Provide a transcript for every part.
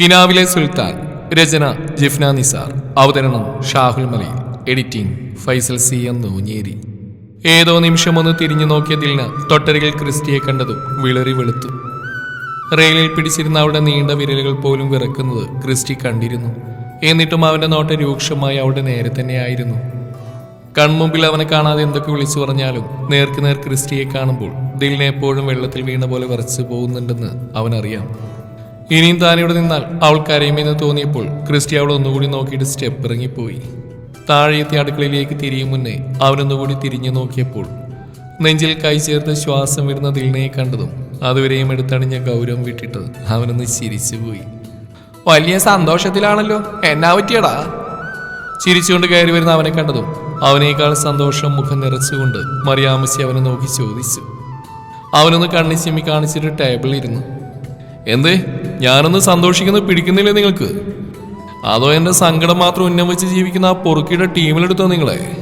കിനാവിലെ സുൽത്താൻ രചന ജിഫ്ന നിസാർ. അവതരണം Shahul Malayil editing Faisal C M Noonjeri. ഏതോ നിമിഷം ഒന്ന് തിരിഞ്ഞു നോക്കിയ ദിൽന തൊട്ടരികിൽ ക്രിസ്റ്റിയെ കണ്ടതും വിളറി വെളുത്തു. റെയിലിൽ പിടിച്ചിരുന്ന അവളുടെ നീണ്ട വിരലുകൾ പോലും വിറക്കുന്നത് ക്രിസ്റ്റി കണ്ടിരുന്നു. എന്നിട്ടും അവന്റെ നോട്ടം രൂക്ഷമായി അവളുടെ നേരെ തന്നെയായിരുന്നു കൺമുമ്പിൽ അവനെ കാണാതെ എന്തൊക്കെ വിളിച്ചു പറഞ്ഞാലും നേർക്കുനേർ ക്രിസ്റ്റിയെ കാണുമ്പോൾ ദിലിനെ എപ്പോഴും വെള്ളത്തിൽ വീണ പോലെ വിറച്ചു പോകുന്നുണ്ടെന്ന് അവനറിയാം. ഇനിയും ഇവിടെ നിന്നാൽ അവൾ കരയുമെന്ന് തോന്നിയപ്പോൾ ക്രിസ്റ്റി അവൾ ഒന്നുകൂടി നോക്കിയിട്ട് സ്റ്റെപ്പ് ഇറങ്ങിപ്പോയി. താഴെയെത്തി അടുക്കളയിലേക്ക് തിരിയും മുന്നേ അവനൊന്നുകൂടി തിരിഞ്ഞു നോക്കിയപ്പോൾ നെഞ്ചിൽ കൈ ചേർത്ത് ശ്വാസം വരുന്ന ദിൽനയെ കണ്ടതും അതുവരെയും എടുത്തണിഞ്ഞ ഗൗരവം വിട്ടിട്ട് അവനൊന്ന് ചിരിച്ചുപോയി വലിയ സന്തോഷത്തിലാണല്ലോ എന്നാ പറ്റിയടാ? ചിരിച്ചുകൊണ്ട് കയറി വരുന്ന അവനെ കണ്ടതും അവനേക്കാൾ സന്തോഷം മുഖം നിറച്ചുകൊണ്ട് മറിയാമസി അവനെ നോക്കി ചോദിച്ചു. അവനൊന്ന് കണ്ണി ചിമ്മി കാണിച്ചിട്ട് ടേബിളിൽ ഇരുന്നു. എന്തേ? ഞാനൊന്ന് സന്തോഷിക്കുന്നത് പിടിക്കുന്നില്ലേ നിങ്ങൾക്ക്? അതോ എന്റെ സങ്കടം മാത്രം ഉന്നം വെച്ച് ജീവിക്കുന്ന ആ പൊറുക്കിയുടെ ടീമിലെടുത്തോ നിങ്ങളെ?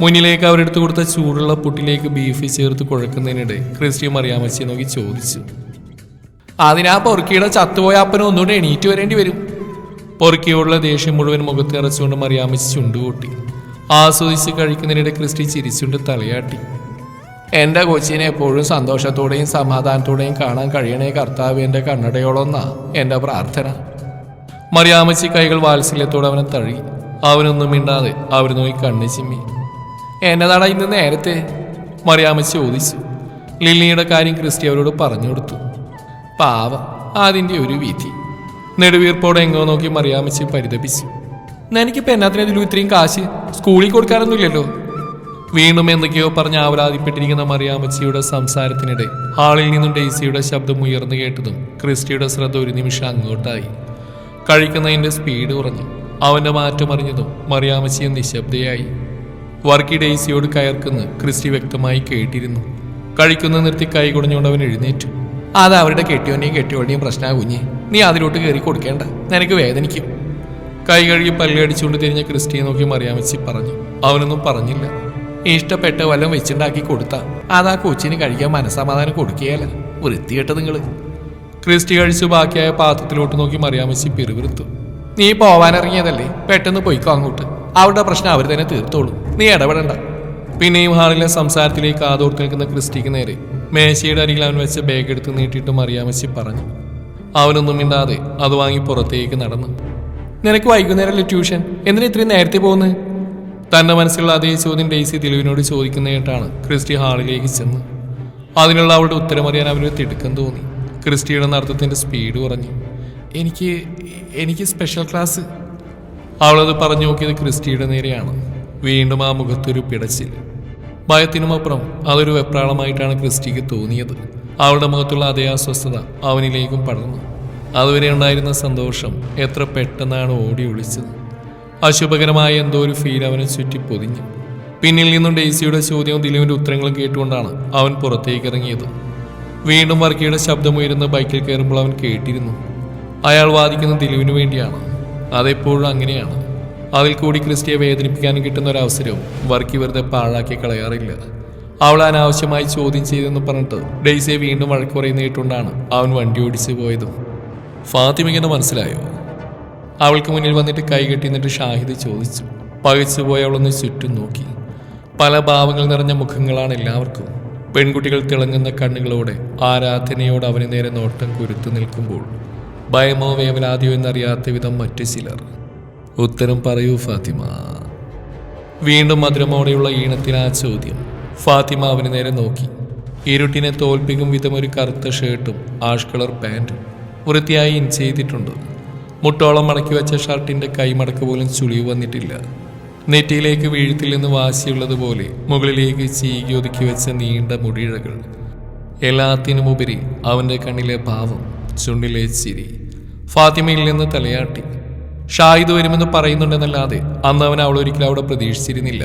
മുന്നിലേക്ക് അവരെടുത്ത് കൊടുത്ത ചൂടുള്ള പുട്ടിലേക്ക് ബീഫ് ചേർത്ത് കുഴക്കുന്നതിനിടെ ക്രിസ്റ്റി മറിയാമച്ചിയെ നോക്കി ചോദിച്ചു. അതിനാ പൊറുക്കിയുടെ ചത്തുപോയ അപ്പനും ഒന്നുകൂടെ എണീറ്റ് വരേണ്ടി വരും. പൊറുക്കിയോടുള്ള ദേഷ്യം മുഴുവൻ മുഖത്ത് ഇറച്ചുകൊണ്ട് മറിയാമച്ച് ചുണ്ടുകൂട്ടി. ആസ്വദിച്ച് കഴിക്കുന്നതിനിടെ ക്രിസ്റ്റി ചിരിച്ചുകൊണ്ട് തലയാട്ടി. എന്റെ കൊച്ചിനെ എപ്പോഴും സന്തോഷത്തോടെയും സമാധാനത്തോടെയും കാണാൻ കഴിയണേ കർത്താവ് എന്റെ കണ്ണടയോളൊന്നാ എന്റെ പ്രാർത്ഥന. മറിയാമച്ചി കൈകൾ വാത്സല്യത്തോടെ അവനെ തഴുകി അവനൊന്നും മിണ്ടാതെ അവർ നോക്കി കണ്ണു ചിമ്മി. എന്നതാടാ ഇന്ന് നേരത്തെ? മറിയാമച്ചി ചോദിച്ചു. ലില്ലിയുടെ കാര്യം ക്രിസ്റ്റി അവരോട് പറഞ്ഞു കൊടുത്തു. പാവം അതിന്റെ ഒരു വിധി. നെടുവീർപ്പോടെ എങ്ങോ നോക്കി മറിയാമച്ചി പരിതപിച്ചു. എനിക്കിപ്പോൾ എന്നാത്തിനും ഇത്രയും കാശ്? സ്കൂളിൽ കൊടുക്കാനൊന്നുമില്ലല്ലോ? വീണ്ടും എന്തൊക്കെയോ പറഞ്ഞ് ആവലാതിപ്പെട്ടിരിക്കുന്ന മറിയാമച്ചിയുടെ സംസാരത്തിനിടെ ഹാളിൽ നിന്നും ഡെയ്സിയുടെ ശബ്ദം ഉയർന്നു കേട്ടതും ക്രിസ്റ്റിയുടെ ശ്രദ്ധ ഒരു നിമിഷം അങ്ങോട്ടായി. കഴിക്കുന്നതിന്റെ സ്പീഡ് കുറഞ്ഞു. അവന്റെ മാറ്റം അറിഞ്ഞതും മറിയാമച്ചിയെ നിശബ്ദയായി. വർക്കി ഡെയ്സിയോട് കയർക്കുന്ന് ക്രിസ്റ്റി വ്യക്തമായി കേട്ടിരുന്നു. കഴിക്കുന്ന നിർത്തി കൈ കുടഞ്ഞുകൊണ്ട് അവൻ എഴുന്നേറ്റു. അത് അവരുടെ കെട്ടിയോന്റെയും കെട്ടിയോടെയും പ്രശ്നമാ കുഞ്ഞ്. നീ അതിലോട്ട് കയറി കൊടുക്കേണ്ട. നിനക്ക് വേദനിക്കും. കൈ കഴുകി പല്ലടിച്ചുകൊണ്ട് തിരിഞ്ഞ ക്രിസ്റ്റിയെ നോക്കി മറിയാമച്ചി പറഞ്ഞു. അവനൊന്നും പറഞ്ഞില്ല. ഇഷ്ടപ്പെട്ട വല്ലതും വെച്ചുണ്ടാക്കി കൊടുത്താ. അതാ കൊച്ചിന് കഴിക്കാൻ മനസ്സമാധാനം കൊടുക്കുകയല്ല. വൃത്തികെട്ട നിങ്ങൾ ക്രിസ്റ്റി കഴിച്ചു ബാക്കിയായ പാത്രത്തിലോട്ട് നോക്കി മറിയാമച്ചി പിറുവിറുത്തു നീ പോവാനിറങ്ങിയതല്ലേ? പെട്ടെന്ന് പോയിക്കോ അങ്ങോട്ട്. അവരുടെ പ്രശ്നം അവർ തന്നെ തീർത്തോളൂ. നീ ഇടപെടണ്ട. പിന്നെയും ഹാളിലെ സംസാരത്തിലേക്ക് ആതോർത്ത് നിൽക്കുന്ന ക്രിസ്റ്റിക്ക് നേരെ മേശയുടെ അരികിൽ അവൻ വെച്ച ബാഗ് എടുത്ത് നീട്ടിയിട്ട് മറിയാമച്ചി പറഞ്ഞു. അവനൊന്നും മിണ്ടാതെ അത് വാങ്ങി പുറത്തേക്ക് നടന്നു. നിനക്ക് വൈകുന്നേരമല്ലേ ട്യൂഷൻ? എന്തിനാ ഇത്രയും നേരത്തെ പോകുന്നത് തന്റെ മനസ്സിലുള്ള അതേ ചോദ്യം ഡെയ്സി ദിലുവിനോട് ചോദിക്കുന്നതായിട്ടാണ് ക്രിസ്റ്റി ഹാളിലേക്ക് ചെന്ന്. അതിനുള്ള അവളുടെ ഉത്തരമറിയാൻ അവനൊരു തിടുക്കം തോന്നി. ക്രിസ്റ്റിയുടെ നടത്തത്തിന്റെ സ്പീഡ് കുറഞ്ഞു. എനിക്ക് എനിക്ക് സ്പെഷ്യൽ ക്ലാസ് അവളത് പറഞ്ഞു നോക്കിയത് ക്രിസ്റ്റിയുടെ നേരെയാണ്. വീണ്ടും ആ മുഖത്തൊരു പിടച്ചിൽ. ഭയത്തിനുമപ്പുറം അതൊരു വെപ്രാളമായിട്ടാണ് ക്രിസ്റ്റിക്ക് തോന്നിയത്. അവളുടെ മുഖത്തുള്ള അതേ അസ്വസ്ഥത അവനിലേക്കും പടർന്നു. അതുവരെ ഉണ്ടായിരുന്ന സന്തോഷം എത്ര പെട്ടെന്നാണ് ഓടി ഒളിച്ചത്. അശുഭകരമായ എന്തോ ഒരു ഫീൽ അവനെ ചുറ്റി പൊതിഞ്ഞു. പിന്നിൽ നിന്നും ഡെയ്സിയുടെ ചോദ്യവും ദിലീപിന്റെ ഉത്തരങ്ങളും കേട്ടുകൊണ്ടാണ് അവൻ പുറത്തേക്ക് ഇറങ്ങിയത്. വീണ്ടും വർക്കിയുടെ ശബ്ദമുയരുന്ന ബൈക്കിൽ കയറുമ്പോൾ അവൻ കേട്ടിരുന്നു. അയാൾ വാദിക്കുന്ന ദിലീപിനു വേണ്ടിയാണ്. അതെപ്പോഴും അങ്ങനെയാണ്. അതിൽ കൂടി ക്രിസ്റ്റിയെ വേദനിപ്പിക്കാനും കിട്ടുന്ന ഒരു അവസരവും വർക്കി വെറുതെ പാഴാക്കി കളയാറില്ല. അവൾ അനാവശ്യമായി ചോദ്യം ചെയ്തെന്ന് പറഞ്ഞിട്ട് ഡെയ്സിയെ വീണ്ടും വഴക്കുറയുന്നേട്ടുകൊണ്ടാണ് അവൻ വണ്ടി ഓടിച്ചു പോയതും. ഫാത്തിമിങ്ങനെ മനസ്സിലായോ? അവൾക്ക് മുന്നിൽ വന്നിട്ട് കൈകെട്ടി നിന്നിട്ട് ഷാഹിദ് ചോദിച്ചു. പകച്ചുപോയി അവളൊന്ന് ചുറ്റും നോക്കി. പല ഭാവങ്ങൾ നിറഞ്ഞ മുഖങ്ങളാണ് എല്ലാവർക്കും. പെൺകുട്ടികൾ തിളങ്ങുന്ന കണ്ണുകളോടെ ആരാധനയോട് അവന് നേരെ നോട്ടം കുരുത്തു നിൽക്കുമ്പോൾ ഭയമോ വേവലാതിയോ എന്നറിയാത്ത വിധം മറ്റു ചിലർ. ഉത്തരം പറയൂ ഫാത്തിമ. വീണ്ടും മധുരമോടെയുള്ള ഈണത്തിൽ ആ ചോദ്യം. ഫാത്തിമ അവന് നേരെ നോക്കി. ഇരുട്ടിനെ തോൽപ്പിക്കും വിധം ഒരു കറുത്ത ഷർട്ടും ആഷ് കളർ പാന്റും വൃത്തിയായി ഇൻ ചെയ്തിട്ടുണ്ട്. മുട്ടോളം മടക്കി വെച്ച ഷർട്ടിന്റെ കൈമടക്ക് പോലും ചുളിവ് വന്നിട്ടില്ല. നെറ്റിയിലേക്ക് വീഴത്തിൽ നിന്ന് വാശിയുള്ളതുപോലെ മുകളിലേക്ക് ചീകി ഒതുക്കി വെച്ച നീണ്ട മുടിയിഴകൾ. എല്ലാത്തിനുമുപരി അവന്റെ കണ്ണിലെ ഭാവം ചുണ്ടിലെ ചിരി ഫാത്തിമയിൽ നിന്ന് തലയാട്ടി. ഷായിദ് വരുമെന്ന് പറയുന്നുണ്ടെന്നല്ലാതെ അന്ന് അവൻ അവൾ ഒരിക്കലും അവിടെ പ്രതീക്ഷിച്ചിരുന്നില്ല.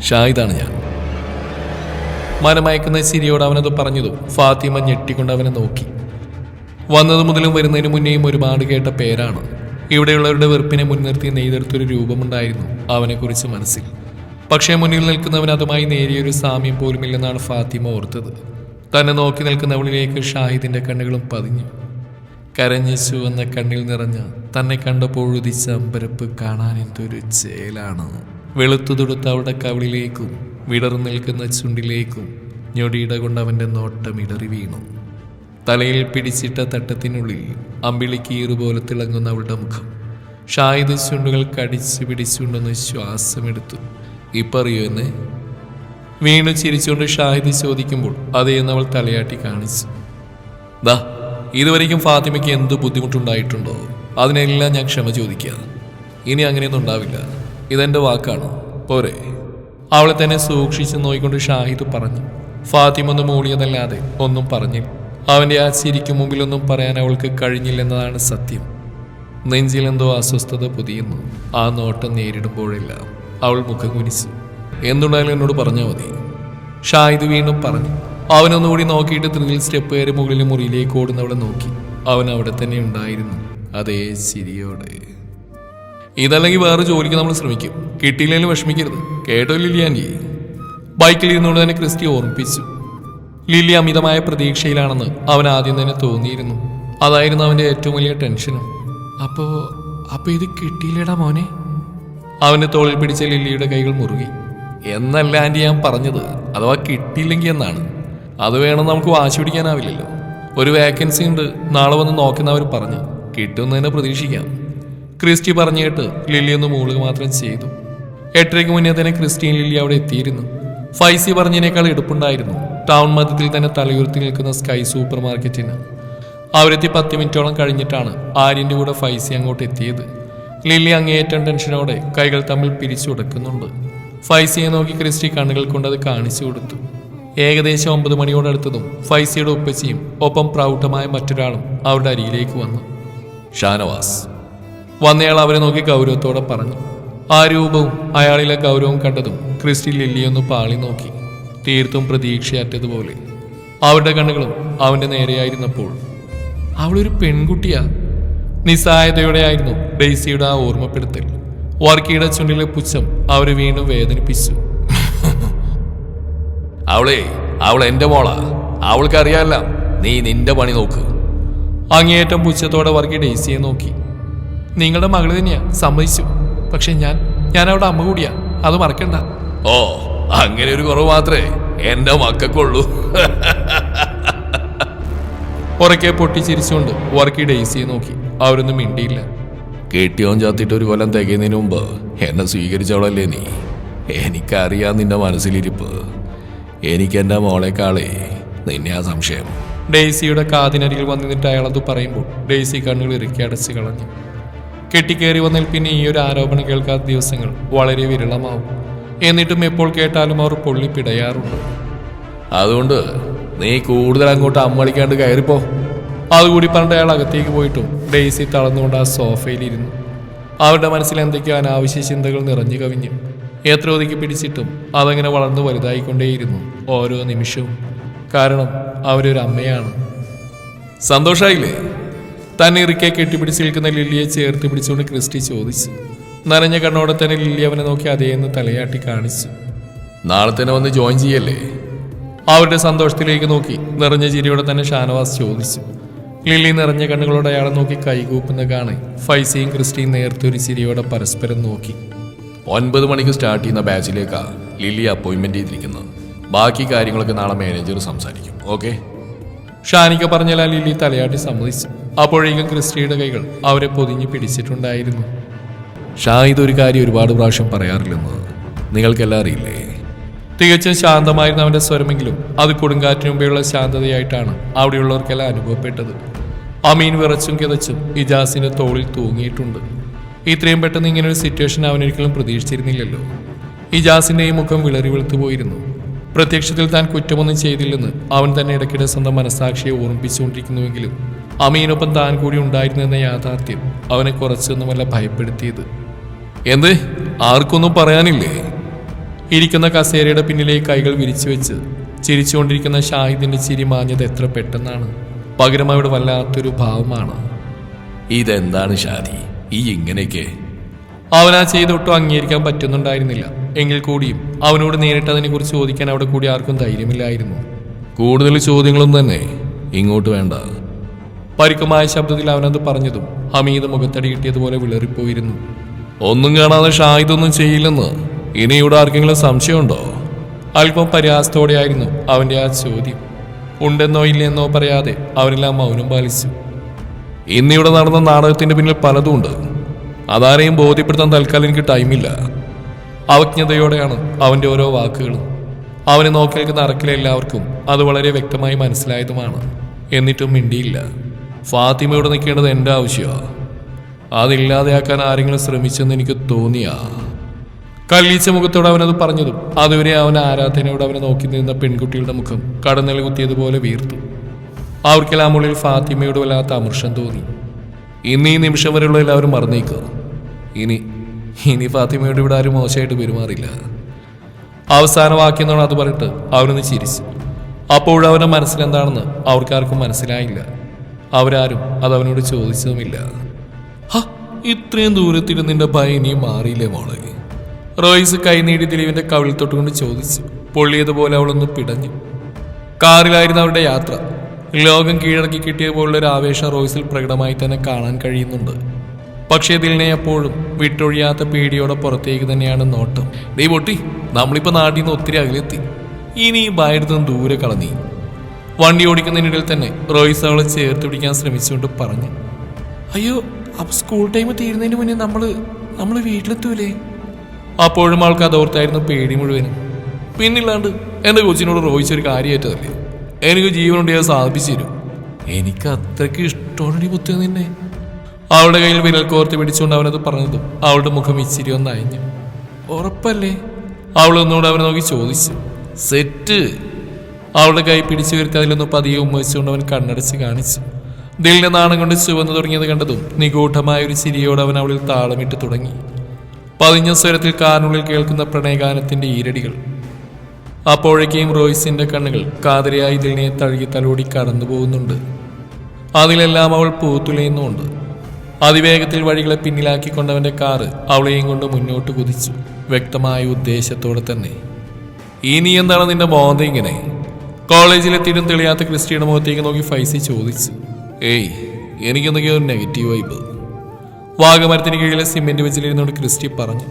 ഷാഹിദാണ് ഞാൻ. മനമയക്കുന്ന ചിരിയോട് അവനത് പറഞ്ഞതും ഫാത്തിമ ഞെട്ടിക്കൊണ്ട് അവനെ നോക്കി. വന്നത് മുതലും വരുന്നതിന് മുന്നേയും ഒരുപാട് കേട്ട പേരാണ്. ഇവിടെയുള്ളവരുടെ വെറുപ്പിനെ മുൻനിർത്തി നെയ്തെടുത്തൊരു രൂപമുണ്ടായിരുന്നു അവനെക്കുറിച്ച് മനസ്സിൽ. പക്ഷേ മുന്നിൽ നിൽക്കുന്നവൻ അതുമായി നേരിയൊരു സാമ്യം പോലുമില്ലെന്നാണ് ഫാത്തിമ ഓർത്തത്. തന്നെ നോക്കി നിൽക്കുന്നവളിലേക്ക് ഷാഹിദിന്റെ കണ്ണുകളും പതിഞ്ഞു. കരഞ്ഞു ചുവന്ന കണ്ണിൽ നിറഞ്ഞ തന്നെ കണ്ടപ്പോൾ ഉദിച്ച അമ്പരപ്പ് കാണാൻ എന്തൊരു ചേലാണ്. വെളുത്തു തുടുത്ത അവളുടെ കവിളിലേക്കും വിടർന്നു നിൽക്കുന്ന ചുണ്ടിലേക്കും ഞൊടിയിട കൊണ്ട് അവന്റെ നോട്ടം ഇടറി വീണു. തലയിൽ പിടിച്ചിട്ട തട്ടത്തിനുള്ളിൽ അമ്പിളിക്കീറുപോലെ തിളങ്ങുന്ന അവളുടെ മുഖം. ഷാഹിദ് ചുണ്ടുകൾ കടിച്ചു പിടിച്ചുകൊണ്ടൊന്ന് ശ്വാസമെടുത്തു. ഇപ്പറിയോ എന്ന്? വീണു വീണ്ടും ചിരിച്ചുകൊണ്ട് ഷാഹിദ് ചോദിക്കുമ്പോൾ അതേന്ന് അവൾ തലയാട്ടി കാണിച്ചു. ദാ ഇതുവരേക്കും ഫാത്തിമയ്ക്ക് എന്ത് ബുദ്ധിമുട്ടുണ്ടായിട്ടുണ്ടോ? അതിനെല്ലാം ഞാൻ ക്ഷമ ചോദിക്കുക ഇനി അങ്ങനെയൊന്നും ഉണ്ടാവില്ല. ഇതെന്റെ വാക്കാണ്? പോരെ. അവളെ തന്നെ സൂക്ഷിച്ചു നോയിക്കൊണ്ട് ഷാഹിദ് പറഞ്ഞു. ഫാത്തിമ ഒന്ന് മൂളിയതല്ലാതെ ഒന്നും പറഞ്ഞില്ല. അവന്റെ ആ ചിരിക്ക് മുമ്പിലൊന്നും പറയാൻ അവൾക്ക് കഴിഞ്ഞില്ലെന്നതാണ് സത്യം. നെഞ്ചിലെന്തോ അസ്വസ്ഥത പൊതിയുന്നു. ആ നോട്ടം നേരിടുമ്പോഴെല്ലാം അവൾ മുഖം കുനിച്ചു. എന്തുണ്ടായാലും എന്നോട് പറഞ്ഞാൽ മതി. ഷാഹിദ് വീണ്ടും പറഞ്ഞു. അവനൊന്നുകൂടി നോക്കിയിട്ട് ത്രില്ലിൽ സ്റ്റെപ്പ് കയറി മുകളിലെ മുറിയിലേക്ക് ഓടുന്നവളെ നോക്കി. അവൻ അവിടെ തന്നെ ഉണ്ടായിരുന്നു. അതേ ചിരിയോടെ. ഇതല്ലെങ്കിൽ വേറെ ജോലിക്ക് നമ്മൾ ശ്രമിക്കും. കിട്ടിയില്ലെങ്കിലും വിഷമിക്കരുത്. കേട്ടോ ലില്ലിയാൻജി ബൈക്കിൽ ഇരുന്നുകൊണ്ട് തന്നെ ക്രിസ്റ്റി ഓർമ്മിപ്പിച്ചു. ലില്ലി അമിതമായ പ്രതീക്ഷയിലാണെന്ന് അവൻ ആദ്യം തന്നെ തോന്നിയിരുന്നു. അതായിരുന്നു അവന്റെ ഏറ്റവും വലിയ ടെൻഷനും. അപ്പോ അപ്പൊ ഇത് കിട്ടിയില്ലടാ മോനെ? അവന്റെ തോളിൽ പിടിച്ച ലില്ലിയുടെ കൈകൾ മുറുകി. എന്നല്ല ആന്റി ഞാൻ പറഞ്ഞത് അഥവാ കിട്ടിയില്ലെങ്കിൽ എന്നാണ്. അത് വേണം നമുക്ക് വാശി പിടിക്കാനാവില്ലല്ലോ. ഒരു വേക്കൻസി ഉണ്ട്. നാളെ വന്ന് നോക്കുന്നവർ പറഞ്ഞു കിട്ടുന്നതിനെ പ്രതീക്ഷിക്കാം. ക്രിസ്റ്റി പറഞ്ഞു കേട്ട് ലില്ലി ഒന്ന് മൂളുക മാത്രം ചെയ്തു. എട്ടരയ്ക്ക് മുന്നേ തന്നെ ക്രിസ്റ്റിയും ലില്ലി അവിടെ എത്തിയിരുന്നു. ഫൈസി പറഞ്ഞതിനേക്കാൾ എടുപ്പുണ്ടായിരുന്നു. ടൗൺ മധ്യത്തിൽ തന്നെ തലയുയർത്തി നിൽക്കുന്ന സ്കൈ സൂപ്പർ മാർക്കറ്റിന്. അവരെത്തി പത്ത് മിനിറ്റോളം കഴിഞ്ഞിട്ടാണ് ആര്യന്റെ കൂടെ ഫൈസി അങ്ങോട്ട് എത്തിയത്. ലില്ലി അങ്ങേയറ്റം ടെൻഷനോടെ കൈകൾ തമ്മിൽ പിരിച്ചു കൊടുക്കുന്നുണ്ട്. ഫൈസിയെ നോക്കി ക്രിസ്റ്റി കണ്ണുകൾ കൊണ്ട് അത് കാണിച്ചു കൊടുത്തു. ഏകദേശം ഒമ്പത് മണിയോടടുത്തതും ഫൈസിയുടെ ഉപ്പച്ചിയും ഒപ്പം പ്രൗഢമായ മറ്റൊരാളും അവരുടെ അരിയിലേക്ക് വന്നു. ഷാനവാസ്. വന്നയാൾ അവരെ നോക്കി ഗൗരവത്തോടെ പറഞ്ഞു. ആ രൂപവും അയാളിലെ ഗൗരവം കണ്ടതും ക്രിസ്റ്റി ലില്ലിയൊന്ന് പാളി നോക്കി. തീർത്തും പ്രതീക്ഷയറ്റതുപോലെ. അവരുടെ കണ്ണുകളും അവന്റെ നേരെയായിരുന്നപ്പോൾ അവളൊരു പെൺകുട്ടിയാ. നിസ്സായതയോടെയായിരുന്നു ഡെയ്സിയുടെ ആ ഓർമ്മപ്പെടുത്തൽ. വർക്കിയുടെ ചുണ്ടിലെ പുച്ഛം അവരെ വീണ്ടും വേദനിപ്പിച്ചു. അവളെ അവൾ എന്റെ മോളാ. അവൾക്കറിയാല്ല നീ നിന്റെ പണി നോക്ക്. അങ്ങേയറ്റം പുച്ഛത്തോടെ വർക്കി ഡെയ്സിയെ നോക്കി. നിങ്ങളുടെ മകൾ തന്നെയാ സമ്മതിച്ചു. പക്ഷെ ഞാൻ ഞാൻ അവളുടെ അമ്മ കൂടിയാ. അത് മറക്കണ്ട. ഓ അങ്ങനെ ഒരു കുറവ് മാത്രമേ എന്റെ മക്കൾക്കുള്ളൂ. ഉറക്കെ പൊട്ടിച്ചിരിച്ചുകൊണ്ട് വർക്കി ഡെയ്സിയെ നോക്കി. അവരൊന്നും മിണ്ടിയില്ല. കെട്ടിയോൻ ചാത്തിട്ട് ഒരു കൊല്ലം തികയുന്നതിന് മുമ്പ് എന്നെ സ്വീകരിച്ചവളല്ലേ നീ? എനിക്കറിയാം നിന്റെ മനസ്സിലിരിപ്പ്. എനിക്ക് എന്റെ മോളെക്കാളേ നിന്നെ ആ സംശയം. ഡെയ്സിയുടെ കാതിനരികിൽ വന്നിട്ട് അയാളത് പറയുമ്പോൾ ഡെയ്സി കണ്ണുകൾ ഇറുക്കി അടച്ചു കളഞ്ഞു. കെട്ടിക്കേറി വന്നതിൽ പിന്നെ ഈ ഒരു ആരോപണം കേൾക്കാത്ത ദിവസങ്ങൾ വളരെ വിരളമാവും. എന്നിട്ടും എപ്പോൾ കേട്ടാലും അവർ പൊള്ളിപ്പിടയാറുണ്ട് അതുകൊണ്ട് നീ കൂടുതൽ അങ്ങോട്ട് അമ്മളിക്കാണ്ട് കയറിപ്പോ. അതുകൂടി പറഞ്ഞിട്ട് അയാൾ അകത്തേക്ക് പോയിട്ടും ഡെയ്സി തളർന്നുകൊണ്ട് ആ സോഫയിലിരുന്നു. അവരുടെ മനസ്സിൽ എന്തൊക്കെയോ അനാവശ്യ ചിന്തകൾ നിറഞ്ഞു കവിഞ്ഞു. എത്ര ഒതുക്കി പിടിച്ചിട്ടും അതങ്ങനെ വളർന്നു വലുതായിക്കൊണ്ടേയിരുന്നു ഓരോ നിമിഷവും. കാരണം അവരൊരു അമ്മയാണ്. സന്തോഷായില്ലേ? തന്നെ ഇറുക്കെ കെട്ടിപ്പിടിച്ച് നിൽക്കുന്ന ലില്ലിയെ ചേർത്ത് പിടിച്ചുകൊണ്ട് ക്രിസ്റ്റി ചോദിച്ചു. നനഞ്ഞ കണ്ണോടെ തന്നെ ലില്ലി അവനെ നോക്കി അതേന്ന് തലയാട്ടി കാണിച്ചു. നാളെ തന്നെ വന്ന് ജോയിൻ ചെയ്യല്ലേ? അവരുടെ സന്തോഷത്തിലേക്ക് നോക്കി നിറഞ്ഞ ചിരിയോടെ തന്നെ ഷാനവാസ് ചോദിച്ചു. ലില്ലി നിറഞ്ഞ കണ്ണുകളോട് അയാളെ നോക്കി കൈകൂപ്പുന്ന കാണെ ഫൈസയും ക്രിസ്റ്റിയും നേരത്തെ ഒരു ചിരിയോടെ പരസ്പരം നോക്കി. ഒൻപത് മണിക്ക് സ്റ്റാർട്ട് ചെയ്യുന്ന ബാച്ചിലേക്കാ ലില്ലി അപ്പോയിൻമെന്റ് ചെയ്തിരിക്കുന്നത്. ബാക്കി കാര്യങ്ങളൊക്കെ നാളെ മാനേജർ സംസാരിക്കും. ഓക്കെ? ഷാനിക്ക പറഞ്ഞാൽ ലില്ലി തലയാട്ടി സമ്മതിച്ചു. അപ്പോഴേക്കും ക്രിസ്റ്റിയുടെ കൈകൾ അവരെ പൊതിഞ്ഞു പിടിച്ചിട്ടുണ്ടായിരുന്നു. ഷാഹിദ് ഒരു കാര്യം ഒരുപാട് പ്രാവശ്യം പറയാറില്ലെന്ന് നിങ്ങൾക്കെല്ലാം അറിയില്ലേ? തികച്ചും ശാന്തമായിരുന്ന അവന്റെ സ്വരമെങ്കിലും അത് കൊടുങ്കാറ്റിന് മുമ്പെയുള്ള ശാന്തതയായിട്ടാണ് അവിടെയുള്ളവർക്കെല്ലാം അനുഭവപ്പെട്ടത്. അമീൻ വിറച്ചും കിതച്ചും ഇജാസിന്റെ തോളിൽ തൂങ്ങിയിട്ടുണ്ട്. ഇത്രയും പെട്ടെന്ന് ഇങ്ങനെ ഒരു സിറ്റുവേഷൻ അവനൊരിക്കലും പ്രതീക്ഷിച്ചിരുന്നില്ലല്ലോ. ഇജാസിന്റെ ഈ മുഖം വിളറി വെളുത്തു പോയിരുന്നു. പ്രത്യക്ഷത്തിൽ താൻ കുറ്റമൊന്നും ചെയ്തില്ലെന്ന് അവൻ തന്നെ ഇടയ്ക്കിടെ സ്വന്തം മനസാക്ഷിയെ ഓർമ്മിപ്പിച്ചുകൊണ്ടിരിക്കുന്നുവെങ്കിലും അമീനൊപ്പം താൻ കൂടി ഉണ്ടായിരുന്നു എന്ന യാഥാർത്ഥ്യം അവനെ കുറച്ചൊന്നുമല്ല ഭയപ്പെടുത്തിയത്. എന്ത്? ആർക്കൊന്നും പറയാനില്ലേ? ഇരിക്കുന്ന കസേരയുടെ പിന്നിലെ കൈകൾ വിരിച്ചു വെച്ച് ചിരിച്ചുകൊണ്ടിരിക്കുന്ന ഷാഹിദിന്റെ ചിരി മാഞ്ഞത് എത്ര പെട്ടെന്നാണ്. പകരം അവിടെ വല്ലാത്തൊരു ഭാവമാണ്. ഇതെന്താണ് ഷാദി? ഈ ഇങ്ങനെയൊക്കെ. അവൻ ആ ചെയ്തൊട്ടും അംഗീകരിക്കാൻ പറ്റുന്നുണ്ടായിരുന്നില്ല. എങ്കിൽ കൂടിയും അവനോട് നേരിട്ട് അതിനെക്കുറിച്ച് ചോദിക്കാൻ അവിടെ കൂടി ആർക്കും ധൈര്യമില്ലായിരുന്നു. കൂടുതൽ ചോദ്യങ്ങളും തന്നെ ഇങ്ങോട്ട് വേണ്ട. പരുക്കമായ ശബ്ദത്തിൽ അവനത് പറഞ്ഞതും ഹമീദ് മുഖത്തടി കിട്ടിയതുപോലെ വിളറിപ്പോയിരുന്നു. ഒന്നും കാണാതെ ഷാഹിദൊന്നും ചെയ്യില്ലെന്ന് ഇനി ഇവിടെ ആർക്കെങ്കിലും സംശയമുണ്ടോ? അല്പം പരിഹാസത്തോടെയായിരുന്നു അവന്റെ ആ ചോദ്യം. ഉണ്ടെന്നോ ഇല്ലെന്നോ പറയാതെ അവരെല്ലാം മൗനം പാലിച്ചു. ഇന്നിവിടെ നടന്ന നാടകത്തിന്റെ പിന്നിൽ പലതുമുണ്ട് അതാരെയും ബോധ്യപ്പെടുത്താൻ തൽക്കാലം എനിക്ക് ടൈമില്ല. അവജ്ഞതയോടെയാണ് അവന്റെ ഓരോ വാക്കുകളും. അവനെ നോക്കി നിൽക്കുന്ന അറക്കിലെ എല്ലാവർക്കും അത് വളരെ വ്യക്തമായി മനസ്സിലായതുമാണ്. എന്നിട്ടും മിണ്ടിയില്ല. ഫാത്തിമയോട് നിൽക്കേണ്ടത് എന്റെ ആവശ്യമാണ് അതില്ലാതെയാക്കാൻ ആരെങ്കിലും ശ്രമിച്ചെന്ന് എനിക്ക് തോന്നിയാ. കല്ലീച്ച മുഖത്തോട് അവനത് പറഞ്ഞതും അതുവരെ അവൻ ആരാധനയോട് അവനെ നോക്കി നിന്ന പെൺകുട്ടിയുടെ മുഖം കടന്നൽ കുത്തിയതുപോലെ വീർത്തു. അവർക്കെല്ലാം ഉള്ളിൽ ഫാത്തിമയോട് വല്ലാത്ത അമർഷം തോന്നി. ഇന്ന് ഈ നിമിഷം വരെയുള്ള എല്ലാവരും മറന്നേക്കുക ഇനി ഇനി ഫാത്തിമയോട് ഇവിടെ ആരും മോശമായിട്ട് പെരുമാറില്ല. അവസാന വാക്യെന്നോട് അത് പറഞ്ഞിട്ട് അവനൊന്ന് ചിരിച്ചു. അപ്പോഴവന്റെ മനസ്സിലെന്താണെന്ന് അവർക്കാർക്കും മനസ്സിലായില്ല. അവരാരും അത് അവനോട് ചോദിച്ചതുമില്ല. ഇത്രയും ദൂരത്തിൽ നിന്റെ ഭയം ഇനിയും മാറിയില്ലേ മോളെ? റോയ്സ് കൈനീടി ദിലീപിന്റെ കവിളിൽ തൊട്ടുകൊണ്ട് ചോദിച്ചു. പൊള്ളിയതുപോലെ അവളൊന്ന് പിടഞ്ഞു. കാറിലായിരുന്നു അവരുടെ യാത്ര. ലോകം കീഴടക്കി കിട്ടിയതുപോലുള്ള ഒരു ആവേശം റോയ്സിൽ പ്രകടമായി തന്നെ കാണാൻ കഴിയുന്നുണ്ട്. പക്ഷേ ദിലിനെ എപ്പോഴും വിട്ടൊഴിയാത്ത പേടിയോടെ പുറത്തേക്ക് തന്നെയാണ് നോട്ടം. ഡീ പൊട്ടി നമ്മളിപ്പോൾ നാട്ടിൽ നിന്ന് ഒത്തിരി അകലെത്തി. ഇനി ഈ ദൂരെ കളഞ്ഞി വണ്ടി ഓടിക്കുന്നതിനിടയിൽ തന്നെ റോയ്സ് അവളെ ചേർത്ത് പിടിക്കാൻ ശ്രമിച്ചുകൊണ്ട് പറഞ്ഞു. അയ്യോ അപ്പൊ സ്കൂൾ ടൈം തീരുന്നതിന് മുന്നേ നമ്മൾ നമ്മൾ വീട്ടിലെത്തൂലേ? അപ്പോഴും ആൾക്ക് അതോർത്തായിരുന്നു പേടി മുഴുവനും. പിന്നില്ലാണ്ട് എന്റെ കൊച്ചിനോട് റോയിച്ചൊരു കാര്യമായിട്ടതല്ലേ? എനിക്ക് ജീവനുണ്ട് ഞാൻ സാധിപ്പിച്ചു തരും. എനിക്ക് അത്രയ്ക്ക് ഇഷ്ടമാണ് പുത്തേ നിന്നെ. അവളുടെ കയ്യിൽ വിരൽ കോർത്ത് പിടിച്ചുകൊണ്ട് അവനത് പറഞ്ഞതും അവളുടെ മുഖം ഇച്ചിരി ഒന്ന് ഉറപ്പല്ലേ? അവളൊന്നുകൂടെ അവനെ നോക്കി ചോദിച്ചു. സെറ്റ്. അവളുടെ കൈ പിടിച്ചു വരുത്തി അതിലൊന്ന് പതിയെ ഉമ്മച്ചുകൊണ്ട് അവൻ കണ്ണടച്ച് കാണിച്ചു. ദിലിന്റെ നാണം കൊണ്ട് ചുവന്നു തുടങ്ങിയത് കണ്ടതും നിഗൂഢമായ ഒരു ചിരിയോടെ അവൻ അവളിൽ താളമിട്ട് തുടങ്ങി. പതിഞ്ഞ സ്വരത്തിൽ കാനുള്ളിൽ കേൾക്കുന്ന പ്രണയഗാനത്തിന്റെ ഈരടികൾ. അപ്പോഴേക്കും റോയ്സിന്റെ കണ്ണുകൾ കാതിരയായി ദിലിനെ തഴുകി തലോടി കടന്നു പോകുന്നുണ്ട്. അതിലെല്ലാം അവൾ പൂത്തുലയുന്നുണ്ട് അതിവേഗത്തിൽ വഴികളെ പിന്നിലാക്കിക്കൊണ്ടവന്റെ കാറ് അവളെയും കൊണ്ട് മുന്നോട്ട് കുതിച്ചു. വ്യക്തമായ ഉദ്ദേശത്തോടെ തന്നെ. ഇനി എന്താണ് നിന്റെ ബോധം ഇങ്ങനെ? കോളേജിലെത്തിയിട്ടും തെളിയാത്ത ക്രിസ്റ്റിയുടെ മുഖത്തേക്ക് നോക്കി ഫൈസി ചോദിച്ചു. ഏയ് എനിക്കെന്തൊക്കെയോ നെഗറ്റീവ് വൈബ്. വാഗമരത്തിന് കീഴിലെ സിമെന്റ് വെച്ചിലിരുന്നോട് ക്രിസ്റ്റി പറഞ്ഞു.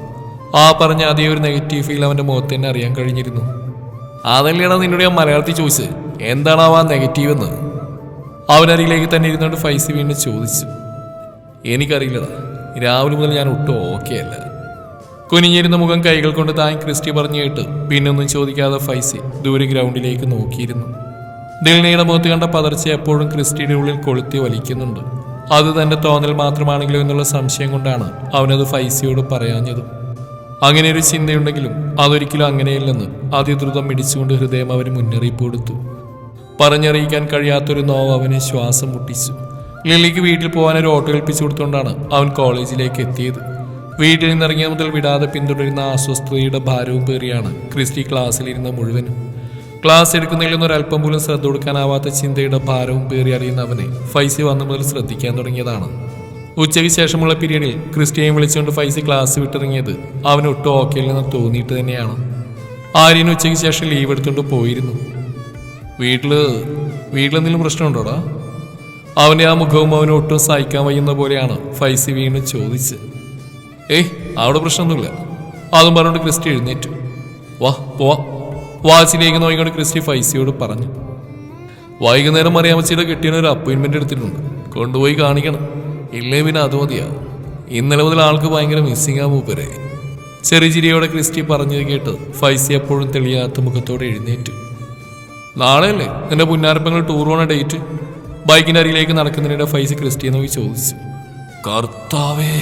ആ പറഞ്ഞ അതേ ഒരു നെഗറ്റീവ് ഫീൽ അവന്റെ മുഖത്ത് തന്നെ അറിയാൻ കഴിഞ്ഞിരുന്നു. അതല്ലേടാ നിന്നോട് ഞാൻ മലയാളത്തിൽ ചോദിച്ചത്? ആ നെഗറ്റീവ് എന്ന്? അവനരികിലേക്ക് തന്നെ ഇരുന്നോണ്ട് ഫൈസി വീണ്ടും ചോദിച്ചു. എനിക്കറിയില്ലടാ രാവിലെ മുതൽ ഞാൻ ഒട്ടും ഓക്കെ അല്ല. കുനിഞ്ഞിരുന്ന മുഖം കൈകൾ കൊണ്ട് താൻ ക്രിസ്റ്റി പറഞ്ഞു കേട്ട് പിന്നൊന്നും ചോദിക്കാതെ ഫൈസി ദൂരെ ഗ്രൗണ്ടിലേക്ക് നോക്കിയിരുന്നു. ദിൽനയുടെ മുഖത്ത് കണ്ട പതർച്ച എപ്പോഴും ക്രിസ്റ്റിയുടെ ഉള്ളിൽ കൊളുത്തി വലിക്കുന്നുണ്ട്. അത് തന്റെ തോന്നൽ മാത്രമാണെങ്കിലും എന്നുള്ള സംശയം കൊണ്ടാണ് അവനത് ഫൈസിയോട് പറയാഞ്ഞത്. അങ്ങനെ ഒരു ചിന്തയുണ്ടെങ്കിലും അതൊരിക്കലും അങ്ങനെയില്ലെന്ന് അതിദ്രുതം മിടിച്ചുകൊണ്ട് ഹൃദയം അവന് മുന്നറിയിപ്പ് കൊടുത്തു. പറഞ്ഞറിയിക്കാൻ കഴിയാത്തൊരു നോവ് അവനെ ശ്വാസം മുട്ടിച്ചു. ലില്ലിക്ക് വീട്ടിൽ പോകാൻ ഒരു ഓട്ടോ ഏൽപ്പിച്ചു കൊടുത്തുകൊണ്ടാണ് അവൻ കോളേജിലേക്ക് എത്തിയത്. വീട്ടിൽ നിന്നിറങ്ങിയ മുതൽ വിടാതെ പിന്തുടരുന്ന അസ്വസ്ഥതയുടെ ഭാരവും പേറിയാണ് ക്രിസ്റ്റി ക്ലാസ്സിലിരുന്ന മുഴുവനും. ക്ലാസ് എടുക്കുന്നതിൽ നിന്ന് ഒരല്പം പോലും ശ്രദ്ധ കൊടുക്കാനാവാത്ത ചിന്തയുടെ ഭാരവും പേറി അറിയുന്ന അവനെ ഫൈസി വന്ന മുതൽ ശ്രദ്ധിക്കാൻ തുടങ്ങിയതാണ്. ഉച്ചയ്ക്ക് ശേഷമുള്ള പീരീഡിൽ ക്രിസ്റ്റിയെയും വിളിച്ചുകൊണ്ട് ഫൈസി ക്ലാസ് വിട്ടിറങ്ങിയത് അവന് ഒട്ടും ഓക്കെയില്ലെന്ന് തോന്നിയിട്ട് തന്നെയാണ്. ആര്യൻ ഉച്ചയ്ക്ക് ശേഷം ലീവ് എടുത്തുകൊണ്ട് പോയിരുന്നു. വീട്ടിൽ വീട്ടിലെന്തെങ്കിലും പ്രശ്നമുണ്ടോടാ? അവന്റെ ആ മുഖവും അവന് ഒട്ടും സഹിക്കാൻ വയ്യുന്ന പോലെയാണ് ഫൈസി വീണ്ടും ചോദിച്ച്. ഏയ് അവിടെ പ്രശ്നമൊന്നുമില്ല. അതും പറഞ്ഞുകൊണ്ട് ക്രിസ്റ്റി എഴുന്നേറ്റു. വാ പോവാ. വാച്ചിലേക്ക് നോക്കിക്കൊണ്ട് ക്രിസ്റ്റി ഫൈസിയോട് പറഞ്ഞു വൈകുന്നേരം മറിയാമച്ചിയുടെ കിട്ടിയ ഒരു അപ്പോയിൻമെന്റ് എടുത്തിട്ടുണ്ട്. കൊണ്ടുപോയി കാണിക്കണം. ഇല്ലേ പിന്നെ അത് മതിയാവും ഇന്നലെ മുതൽ ആൾക്ക് ഭയങ്കര മിസ്സിംഗ് ആ മൂപ്പരെ. ചെറിയ ചിരിയോടെ ക്രിസ്റ്റി പറഞ്ഞത് കേട്ട് ഫൈസി എപ്പോഴും തെളിയാത്ത മുഖത്തോടെ എഴുന്നേറ്റു. നാളെയല്ലേ? നിന്റെ പുന്നാരപ്പങ്ങൾ ടൂർ പോണ ഡേറ്റ് ബൈക്കിന്റെ അരികിലേക്ക് നടക്കുന്നതിനിടെ ഫൈസി ക്രിസ്റ്റിയെ നോക്കി ചോദിച്ചു. കർത്താവേ.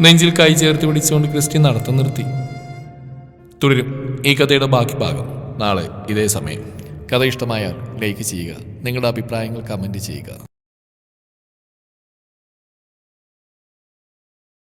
നെഞ്ചിൽ കൈ ചേർത്ത് പിടിച്ചുകൊണ്ട് ക്രിസ്റ്റി നടത്തം നിർത്തി. തുടരും. ഈ കഥയുടെ ബാക്കി ഭാഗം നാളെ ഇതേ സമയം. കഥ ഇഷ്ടമായാൽ ലൈക്ക് ചെയ്യുക. നിങ്ങളുടെ അഭിപ്രായങ്ങൾ കമന്റ് ചെയ്യുക.